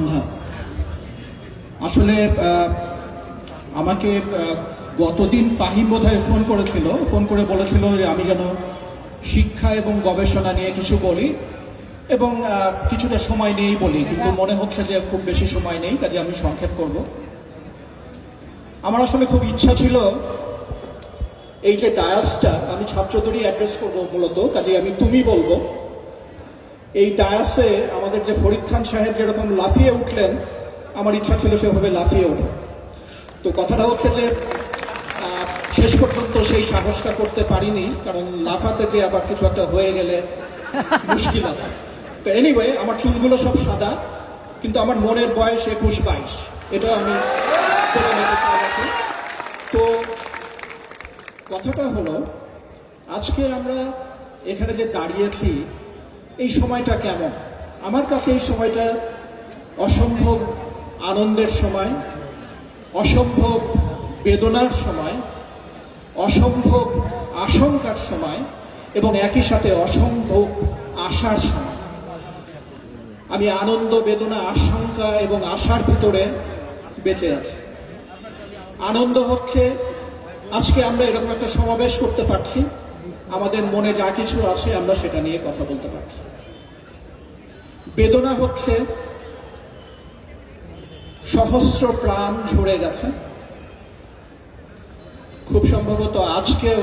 সন্ধ্যা আসলে আমাকে গতদিন ফাহিম বোধহয় ফোন করেছিল, ফোন করে বলেছিল যে আমি যেন শিক্ষা এবং গবেষণা নিয়ে কিছু বলি এবং কিছুটা সময় নিয়েই বলি, কিন্তু মনে হচ্ছে যে খুব বেশি সময় নেই, কাজে আমি সংক্ষেপ করব। আমার আসলে খুব ইচ্ছা ছিল এই যে ডায়াসটা আমি ছাত্রদেরই অ্যাড্রেস করব মূলত কাজে আমি তুমি বলব। এই ডায়াসে আমাদের যে ফরিদ খান সাহেব যেরকম লাফিয়ে উঠলেন, আমার ইচ্ছা ছিল সেভাবে লাফিয়ে ওঠে তো কথাটা হচ্ছে যে শেষ পর্যন্ত সেই সাহসটা করতে পারিনি, কারণ লাফাতে যে আবার কিছু একটা হয়ে গেলে মুশকিল আছে তো এনিওয়ে আমার চুলগুলো সব সাদা, কিন্তু আমার মনের বয়স একুশ বাইশ। এটা আমি। তো কথাটা হলো, আজকে আমরা এখানে যে দাঁড়িয়েছি এই সময়টা কেমন? আমার কাছে এই সময়টা অসম্ভব আনন্দের সময়, অসম্ভব বেদনার সময়, অসম্ভব আশঙ্কার সময় এবং একই সাথে অসম্ভব আশার সময়। আমি আনন্দ, বেদনা, আশঙ্কা এবং আশার ভিতরে বেঁচে আছি। আনন্দ হচ্ছে, আজকে আমরা এরকম একটা সমাবেশ করতে পারছি। আমাদের মনে যা কিছু আছে, আমরা সেটা নিয়ে কথা বলতে পারছি। বেদনা হচ্ছে সহস্র প্রাণ ঝরে গেছে। খুব সম্ভবত আজকেও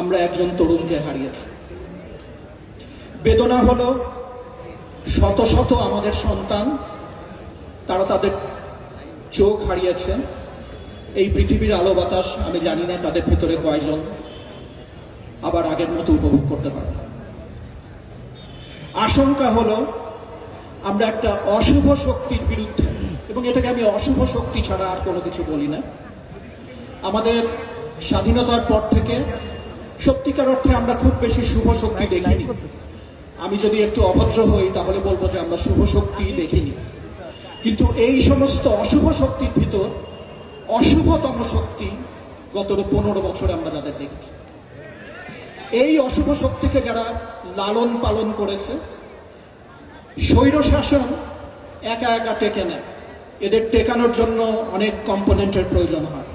আমরা একজন তরুণকে হারিয়েছি বেদনা হলো শত শত আমাদের সন্তান, তারা তাদের চোখ হারিয়েছেন। এই পৃথিবীর আলো বাতাস, আমি জানি না তাদের ভিতরে কয়জন। আবার আগের মতো উপভোগ করতে পারবে। আশঙ্কা হলো আমরা একটা অশুভ শক্তির বিরুদ্ধে এবং এটাকে আমি অশুভ শক্তি ছাড়া আর কোনো কিছু বলি না। আমাদের স্বাধীনতার পর থেকে সত্যিকার অর্থে আমরা খুব বেশি শুভ শক্তি দেখিনি। আমি যদি একটু অভদ্র হই তাহলে বলব যে আমরা শুভ শক্তি দেখিনি। কিন্তু এই সমস্ত অশুভ শক্তির ভিতর অশুভতম শক্তি গত পনেরো বছরে আমরা যাদের দেখেছি। এই অশুভ শক্তিকে যারা লালন পালন করেছে, স্বৈর শাসন একা একা টেকে নেয়। এদের টেকানোর জন্য অনেক কম্পোনেন্টের প্রয়োজন হয়।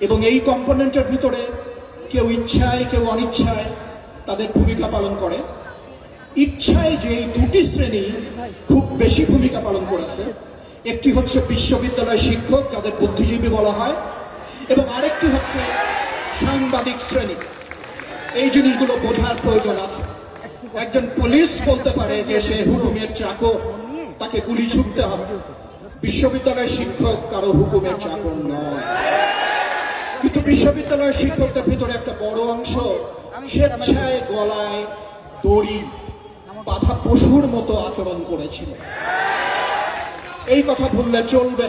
এবং এই কম্পোনেন্টের ভিতরে কেউ ইচ্ছায়, কেউ অনিচ্ছায় তাদের ভূমিকা পালন করে। ইচ্ছায় যে এই দুটি শ্রেণি খুব বেশি ভূমিকা পালন করেছে, একটি হচ্ছে বিশ্ববিদ্যালয় শিক্ষক, যাদের বুদ্ধিজীবী বলা হয়, এবং আরেকটি হচ্ছে সাংবাদিক শ্রেণি। এই জিনিসগুলো বোঝার প্রয়োজন আছে। একজন পুলিশ বলতে পারে যে সে হুকুমের চাকর, তাকে গুলি ছুটতে হবে। বিশ্ববিদ্যালয়ের শিক্ষক কারও হুকুমের চাকর নয়। কিন্তু বিশ্ববিদ্যালয়ের শিক্ষকদের ভিতরে একটা বড় অংশ স্বেচ্ছায় গলায় দড়ি বাধা পশুর মতো আচরণ করেছিল। এই কথা ভুললে চলবে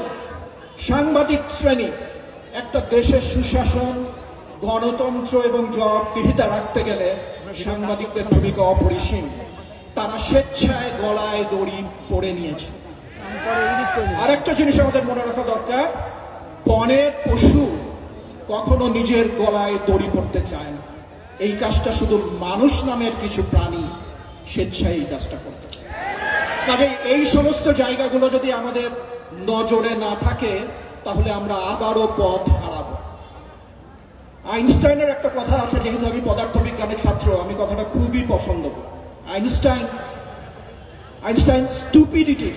সাংবাদিক শ্রেণি, একটা দেশের সুশাসন গণতন্ত্র এবং জবাবদিহিতা রাখতে গেলে সাংবাদিকদের ভূমিকা অপরিসীম। তারা স্বেচ্ছায় গলায় দড়ি পড়ে নিয়েছে। আরেকটা জিনিস আমাদের মনে রাখা দরকার, বনের পশু কখনো নিজের গলায় দড়ি পড়তে চায় না। এই কাজটা শুধু মানুষ নামের কিছু প্রাণী স্বেচ্ছায় এই কাজটা করতে কাজে এই সমস্ত জায়গাগুলো যদি আমাদের নজরে না থাকে, তাহলে আমরা আবারও পথ হারাবো। আইনস্টাইনের একটা কথা আছে যেহেতু আমি পদার্থবিজ্ঞানের ছাত্র আমি কথাটা খুবই পছন্দ করি। আইনস্টাইন আইনস্টাইন স্টুপিডিটি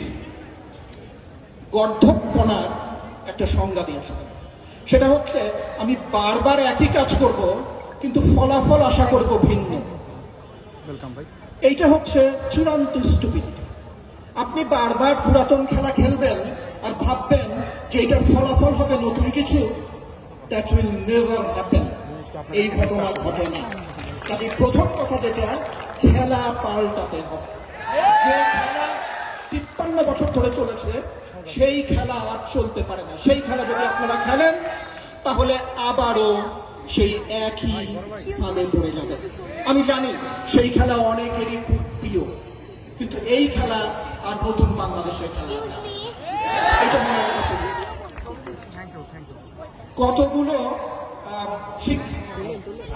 গর্ধপনার একটা সংজ্ঞা দিয়েছেন সেটা হচ্ছে আমি বারবার একই কাজ করব কিন্তু ফলাফল আশা করব ভিন্ন। ভাই। এইটা হচ্ছে চূড়ান্ত স্টুপিডিটি আপনি বারবার পুরাতন খেলা খেলবেন আর ভাববেন যে এটার ফলাফল হবে নতুন কিছু দ্যাট উইল নেভার হ্যাপেন এই ঘটনা ঘটে না। কাজে প্রথম কথা যেটা খেলা পাল্টাতে হবে। যে খেলা তিপ্পান্ন বছর ধরে চলেছে সেই খেলা আর চলতে পারে না। সেই খেলা যদি আপনারা খেলেন তাহলে আবারও সেই একই ফালে পড়ে যাবে। আমি জানি সেই খেলা অনেকেরই খুব প্রিয় কিন্তু এই খেলা আর নতুন বাংলাদেশের খেলা এটা মনে রাখতে হবে। থ্যাংক ইউ থ্যাংক ইউ কতগুলো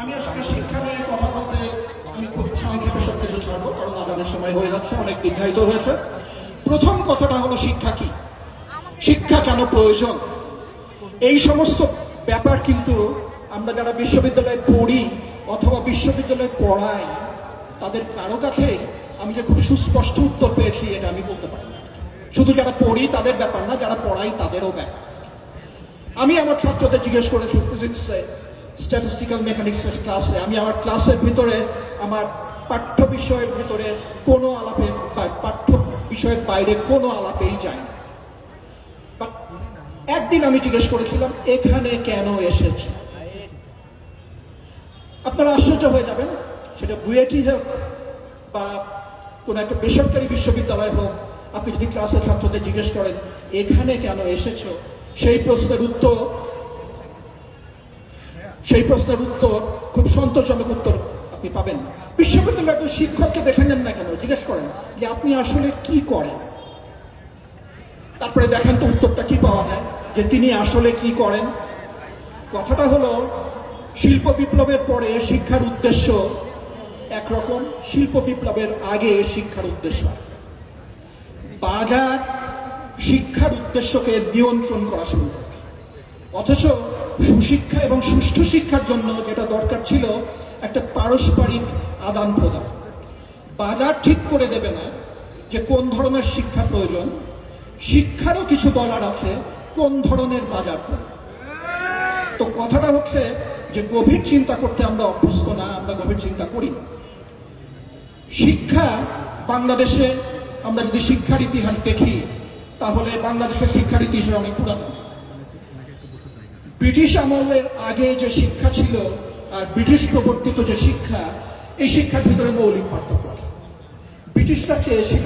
আমি আসলে শিক্ষা নিয়ে কথা বলতে আমি খুব সংক্ষেপে সব কিছু ছাড়বো কারণ আদানের সময় হয়ে যাচ্ছে, অনেক দীর্ঘায়িত হয়েছে। প্রথম কথাটা হলো শিক্ষা কি? শিক্ষা কেন প্রয়োজন? এই সমস্ত ব্যাপার কিন্তু আমরা যারা বিশ্ববিদ্যালয়ে পড়ি অথবা বিশ্ববিদ্যালয়ে পড়াই, তাদের কারও কাছে আমি যে খুব সুস্পষ্ট উত্তর পেয়েছি, এটা আমি বলতে পারি শুধু যারা পড়ি তাদের ব্যাপার না, যারা পড়াই তাদেরও ব্যাপার। আমি আমার ছাত্রদের জিজ্ঞেস করেছি ফিজিক্সে স্ট্যাটিস্টিক্যাল মেকানিক্সের ক্লাসে আমি আমার ক্লাসের ভিতরে, আমার পাঠ্য বিষয়ের ভিতরে কোনো আলাপে পাঠ্য বিষয়ের বাইরে কোনো আলাপেই যাই না। একদিন আমি জিজ্ঞেস করেছিলাম, এখানে কেন এসেছ? আপনারা আশ্চর্য হয়ে যাবেন, সেটা বুয়েটি হোক বা কোনো একটা বেসরকারি বিশ্ববিদ্যালয় হোক, আপনি যদি ক্লাসের ছাত্রদের জিজ্ঞেস করেন, এখানে কেন এসেছ? সেই প্রশ্নের উত্তর, সেই প্রশ্নের উত্তর খুব সন্তোষজনক উত্তর আপনি পাবেন। বিশ্ববিদ্যালয়ের একজন শিক্ষককে দেখে নেন না কেন? জিজ্ঞেস করেন যে আপনি আসলে কি করেন? তারপরে দেখেন তো উত্তরটা কি পাওয়া যায়, যে তিনি আসলে কি করেন। কথাটা হলো, শিল্প বিপ্লবের পরে শিক্ষার উদ্দেশ্য একরকম, শিল্প বিপ্লবের আগে শিক্ষার উদ্দেশ্য বাজার শিক্ষার উদ্দেশ্যকে নিয়ন্ত্রণ করা শুরু করে। অথচ সুশিক্ষা এবং সুষ্ঠু শিক্ষার জন্য যেটা দরকার ছিল একটা পারস্পরিক আদান প্রদান। বাজার ঠিক করে দেবে না যে কোন ধরনের শিক্ষা প্রয়োজন, শিক্ষারও কিছু বলার আছে কোন ধরনের বাজার তো কথাটা হচ্ছে যে গভীর চিন্তা করতে আমরা অভ্যস্ত না, আমরা গভীর চিন্তা করি শিক্ষা বাংলাদেশে আমরা যদি শিক্ষার ইতিহাস দেখি তাহলে বাংলাদেশের শিক্ষার ইতিহাস অনেক পুরাতন। ব্রিটিশ আমলের আগে যে শিক্ষা ছিল, আর ব্রিটিশ প্রবর্তিত যে শিক্ষা, এই শিক্ষার ভিতরে মৌলিক পার্থক্য আছে। ব্রিটিশরা চেয়েছিল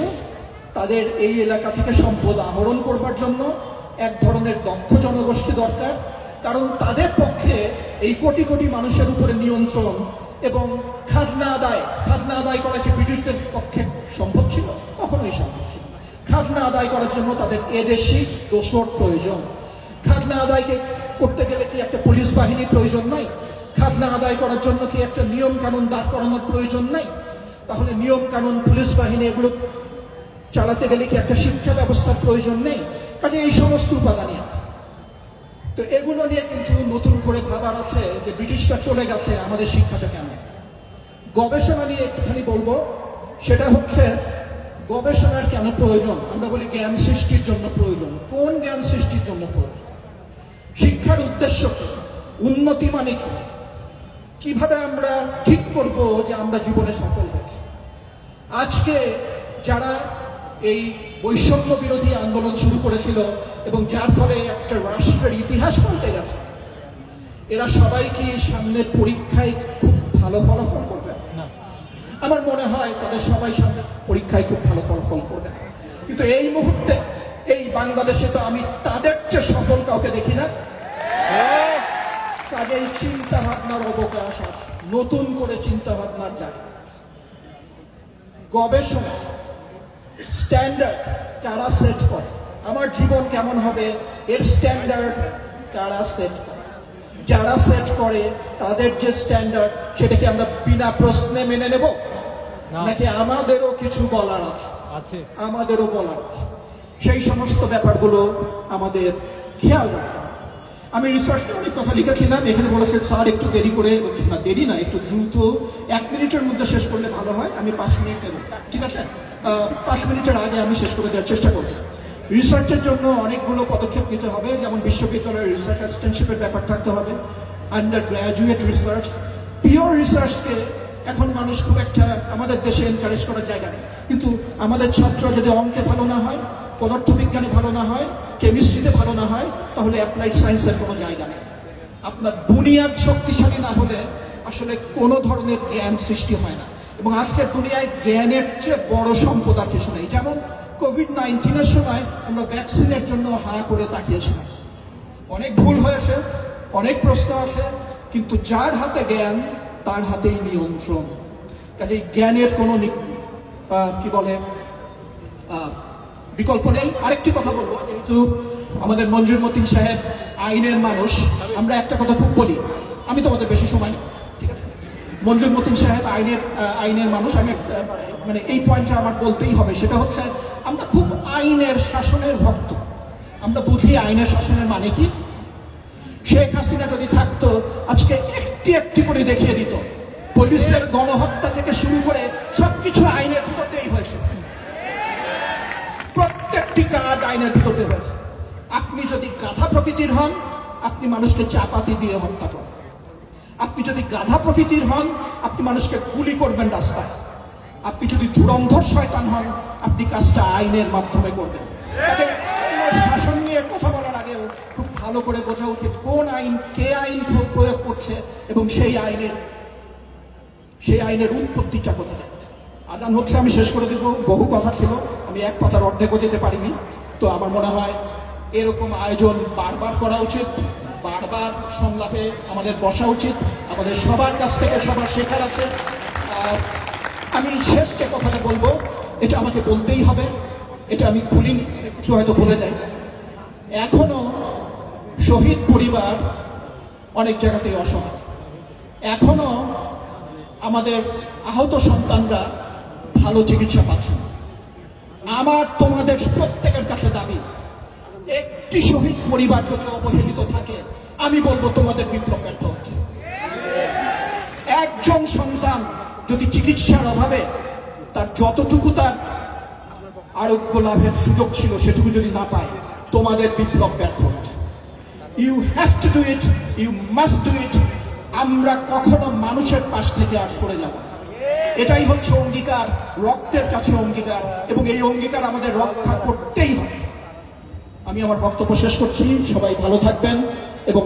তাদের এই এলাকা থেকে সম্পদ আহরণ করবার জন্য এক ধরনের দক্ষ জনগোষ্ঠী দরকার, কারণ তাদের পক্ষে এই কোটি কোটি মানুষের উপরে নিয়ন্ত্রণ এবং খাজনা আদায় খাজনা আদায় করা কি ব্রিটিশদের পক্ষে সম্ভব ছিল? কখনোই সম্ভব ছিল। খাজনা আদায় করার জন্য তাদের এদেশি দোষর প্রয়োজন। খাজনা আদায়কে করতে গেলে কি একটা পুলিশ বাহিনীর প্রয়োজন নাই? খাজনা আদায় করার জন্য কি একটা নিয়ম কানুন দাঁড় করানোর প্রয়োজন নাই? তাহলে নিয়ম কানুন, পুলিশ বাহিনী এগুলো চালাতে গেলে কি একটা শিক্ষা ব্যবস্থার প্রয়োজন নেই? কাজে এই সমস্ত উপাদানই তো এগুলো নিয়ে কিন্তু নতুন করে ভাবার আছে যে ব্রিটিশরা চলে গেছে আমাদের শিক্ষাটা কেন গবেষণা নিয়ে একটুখানি বলব। সেটা হচ্ছে গবেষণার কেন প্রয়োজন? আমরা বলি জ্ঞান সৃষ্টির জন্য প্রয়োজন। কোন জ্ঞান সৃষ্টির জন্য প্রয়োজন? শিক্ষার উদ্দেশ্য উন্নতি মানে কি? কীভাবে আমরা ঠিক করব যে আমরা জীবনে সফল হচ্ছি? আজকে যারা এই বৈষম্য বিরোধী আন্দোলন শুরু করেছিল এবং যার ফলে একটা রাষ্ট্রের ইতিহাস পাল্টে গেছে, এরা সবাই কি সামনের পরীক্ষায় খুব ভালো ফলাফল করবে। আমার মনে হয় তাদের সবাই পরীক্ষায় খুব ভালো ফলাফল করবে। কিন্তু এই মুহূর্তে এই বাংলাদেশে তো আমি তাদের চেয়ে সফল কাউকে দেখি না। কাজেই চিন্তা ভাবনার অবকাশ আছে নতুন করে চিন্তা ভাবনার জায়গা গবেষণা স্ট্যান্ডার্ড কারা সেট করে। আমার জীবন কেমন হবে? এর স্ট্যান্ডার্ড কারা সেট করে। যারা সেট করে তাদের যে স্ট্যান্ডার্ড সেটাকে আমরা বিনা প্রশ্নে মেনে নেব। নাকি আমাদেরও কিছু বলার আছে? আছে। আমাদেরও বলার আছে। সেই সমস্ত ব্যাপারগুলো আমাদের খেয়াল রাখতে হবে। আমি রিসার্চে অনেক কথা লিখেছিলাম এখানে বলেছে স্যার একটু দেরি করে না দেরি না একটু দ্রুত এক মিনিটের মধ্যে শেষ করলে ভালো হয়। আমি পাঁচ মিনিট নেব ঠিক আছে? পাঁচ মিনিটের আগে আমি শেষ করে দেওয়ার চেষ্টা করব। রিসার্চের জন্য অনেকগুলো পদক্ষেপ নিতে হবে, যেমন বিশ্ববিদ্যালয়ের রিসার্চ অ্যাসিস্ট্যান্টশিপের ব্যাপার থাকতে হবে আন্ডার গ্র্যাজুয়েট রিসার্চ পিওর রিসার্চকে এখন মানুষ খুব একটা আমাদের দেশে এনকারেজ করার জায়গা নেই। কিন্তু আমাদের ছাত্র যদি অঙ্কে ভালো না হয়, পদার্থবিজ্ঞানে ভালো না হয় কেমিস্ট্রিতে ভালো না হয়, তাহলে অ্যাপ্লাইড সায়েন্সের কোনো জায়গা নেই। আপনার বুনিয়াদ শক্তিশালী না হলে আসলে কোনো ধরনের জ্ঞান সৃষ্টি হয় না। এবং আজকের দুনিয়ায় জ্ঞানের চেয়ে বড় সম্পদ আর কিছু নেই। যেমন কোভিড নাইন্টিনের সময় আমরা ভ্যাকসিনের জন্য হা করে তাকিয়েছিলাম। অনেক ভুল হয়েছে, অনেক প্রশ্ন আছে, কিন্তু যার হাতে জ্ঞান, তার হাতেই নিয়ন্ত্রণ। কাজে জ্ঞানের কোনো কি বলে বিকল্প নেই। আরেকটি কথা বলব, যেহেতু আমাদের মঞ্জুর মতিন সাহেব আইনের মানুষ, আমরা একটা কথা খুব বলি। আমি তোমাদের বেশি সময় ঠিক আছে? মঞ্জুর মতিন সাহেব আইনের আইনের মানুষ, আমি মানে এই পয়েন্টটা আমার বলতেই হবে। সেটা হচ্ছে আমরা খুব আইনের শাসনের ভক্ত। আমরা বুঝি আইনের শাসনের মানে কি? শেখ হাসিনা যদি থাকতো, আজকে একটি একটি করে দেখিয়ে দিত, পুলিশের গণহত্যা থেকে শুরু করে সবকিছু আইনের ভিতর দিয়েই হয়েছে। প্রত্যেকটি কাজ আইনের ভিতর দিয়ে হয়েছে। আপনি যদি গাধা প্রকৃতির হন, আপনি মানুষকে চাপাতি দিয়ে হত্যা করেন। আপনি যদি গাধা প্রকৃতির হন, আপনি মানুষকে গুলি করবেন রাস্তায়। আপনি যদি ধুরন্ধর শয়তান হন আপনি কাজটা আইনের মাধ্যমে করবেন। শাসন নিয়ে কথা বলার আগেও খুব ভালো করে বোঝা উচিত কোন আইন, কে আইন প্রয়োগ করছে এবং সেই আইনের সেই আইনের উৎপত্তিটা কোথা থেকে আজান হচ্ছে, আমি শেষ করে দেবো। বহু কথা ছিল, আমি এক কথার অর্ধেকও যেতে পারিনি। তো আমার মনে হয় এরকম আয়োজন বারবার করা উচিত, বারবার সংলাপে আমাদের বসা উচিত। আমাদের সবার কাছ থেকে সবার শেখার আছে। আমি শেষ যে কথাটা বলব, এটা আমাকে বলতেই হবে। এটা আমি ভুলিনি কিছু হয়তো ভুলে দেয় এখনও শহীদ পরিবার অনেক জায়গাতেই অসহায়। এখনও আমাদের আহত সন্তানরা ভালো চিকিৎসা পাচ্ছে। আমার তোমাদের প্রত্যেকের কাছে দাবি, একটি শহীদ পরিবার যদি অবহেলিত থাকে, আমি বলব তোমাদের বিপ্লব ব্যর্থ হচ্ছে একজন সন্তান যদি চিকিৎসার অভাবে তার যতটুকু তার আরোগ্য লাভের সুযোগ ছিল সেটুকু যদি না পায়, তোমাদের বিপ্লব ব্যর্থ হচ্ছে you have to do it you must do it আমরা কখনো মানুষের পাশ থেকে আর সরে যাব এটাই হচ্ছে অঙ্গীকার, রক্তের কাছে অঙ্গীকার, এবং এই অঙ্গীকার আমাদের রক্ষা করতেই হবে। আমি আমার বক্তব্য শেষ করছি, সবাই ভালো থাকবেন, এবং